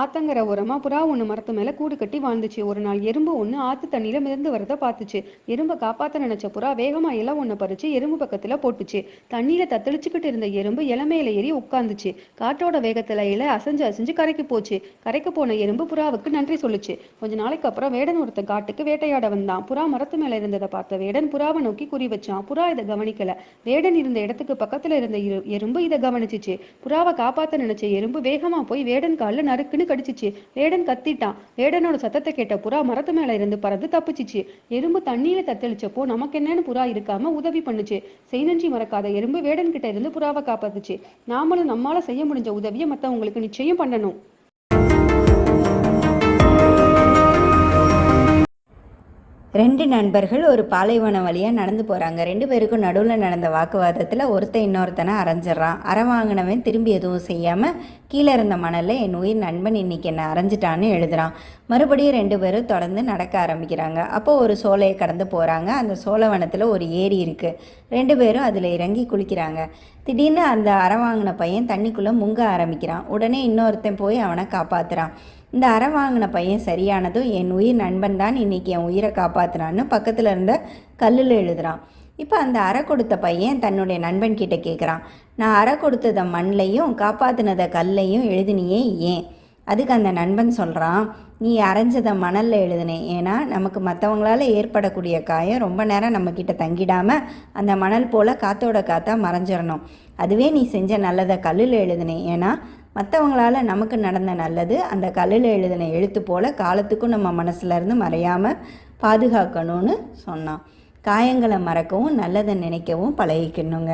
ஆத்தங்கர ஓரமாக புறா ஒண்ணு மரத்து மேல கூடு கட்டி வாழ்ந்துச்சு. ஒரு நாள் எறும்பு ஒண்ணு ஆத்து தண்ணியில மிதந்து வரத பார்த்துச்சு. எறும்ப காப்பாத்த நினைச்ச புறா வேகமா இலை ஒண்ணு பறிச்சு எறும்பு பக்கத்துல போட்டுச்சு. தண்ணியில தத்தளிச்சுக்கிட்டு இருந்த எறும்பு இலமையில ஏறி உட்கார்ந்துச்சு. காற்றோட வேகத்துல இலை அசைஞ்சு அசைஞ்சு கரைக்கு போச்சு. கரைக்கு போன எறும்பு புறாவுக்கு நன்றி சொல்லுச்சு. கொஞ்ச நாளைக்கு அப்புறம் வேடன் ஒருத்தன் காட்டுக்கு வேட்டையாட வந்தான். புறா மரத்து மேல இருந்ததை பார்த்த வேடன் புறாவை நோக்கி குறி வச்சான். புறா இதை கவனிக்கல. வேடன் இருந்த இடத்துக்கு பக்கத்துல இருந்த எறும்பு இதை கவனிச்சுச்சு. புறாவை காப்பாத்த நினைச்ச எறும்பு வேகமா போய் வேடன் கால்ல நறுக்குன்னு கடிச்சிச்சு. வேடன் கத்திட்டான். வேடனோட சத்தத்தை கேட்ட புறா மரத்து மேல இருந்து பறந்து தப்பிச்சிச்சு. எறும்பு தண்ணியில தத்தளிச்சப்போ நமக்கு என்னன்னு புறா இருக்காம உதவி பண்ணுச்சு. செய்நன்றி மறக்காத எறும்பு வேடன் கிட்ட இருந்து புறாவை காப்பாத்துச்சு. நாமளும் நம்மால செய்ய முடிஞ்ச உதவியை மத்தவங்களுக்கு நிச்சயம் பண்ணணும். ரெண்டு நண்பர்கள் ஒரு பாலைவனம் வழியாக நடந்து போகிறாங்க ரெண்டு பேருக்கும் நடுவில் நடந்த வாக்குவாதத்தில் ஒருத்தன் இன்னொருத்தனை அரைஞ்சிட்றான். அரை வாங்கினவன் திரும்பி எதுவும் செய்யாமல் கீழே இருந்த மணலில் என் உயிர் நண்பன் இன்னைக்கு என்னை அரைஞ்சிட்டான்னு எழுதுகிறான் மறுபடியும் ரெண்டு பேரும் தொடர்ந்து நடக்க ஆரம்பிக்கிறாங்க. அப்போது ஒரு சோலையை கடந்து போகிறாங்க அந்த சோழவனத்தில் ஒரு ஏரி இருக்குது ரெண்டு பேரும் அதில் இறங்கி குளிக்கிறாங்க. திடீர்னு அந்த அரை வாங்கின பையன் தண்ணிக்குள்ளே முங்க ஆரம்பிக்கிறான். உடனே இன்னொருத்தன் போய் அவனை காப்பாற்றுறான் இந்த அறை வாங்கின பையன் சரியானதும் என் உயிர் நண்பன் தான் இன்றைக்கி என் உயிரை காப்பாற்றுறான்னு பக்கத்தில் இருந்த கல்லில் எழுதுறான். இப்போ அந்த அறை கொடுத்த பையன் தன்னுடைய நண்பன் கிட்டே கேட்குறான் நான் அறை கொடுத்ததை மண்ணையும் காப்பாற்றினதை கல்லையும் எழுதினியே ஏன்? அதுக்கு அந்த நண்பன் சொல்கிறான் நீ அரைஞ்சதை மணலில் எழுதினேன் ஏன்னா நமக்கு மற்றவங்களால ஏற்படக்கூடிய காயம் ரொம்ப நேரம் நம்மக்கிட்ட தங்கிடாமல் அந்த மணல் போல் காற்றோட காற்றா மறைஞ்சிடணும் அதுவே நீ செஞ்ச நல்லதை கல்லில் எழுதினேன் ஏன்னா மற்றவங்களால் நமக்கு நடந்த நல்லது அந்த கல்லில் எழுதின எழுத்து போல் காலத்துக்கும் நம்ம மனசுலேருந்து மறையாமல் பாதுகாக்கணும்னு சொன்னான். காயங்களை மறக்கவும் நல்லதை நினைக்கவும் பழகிக்கணுங்க.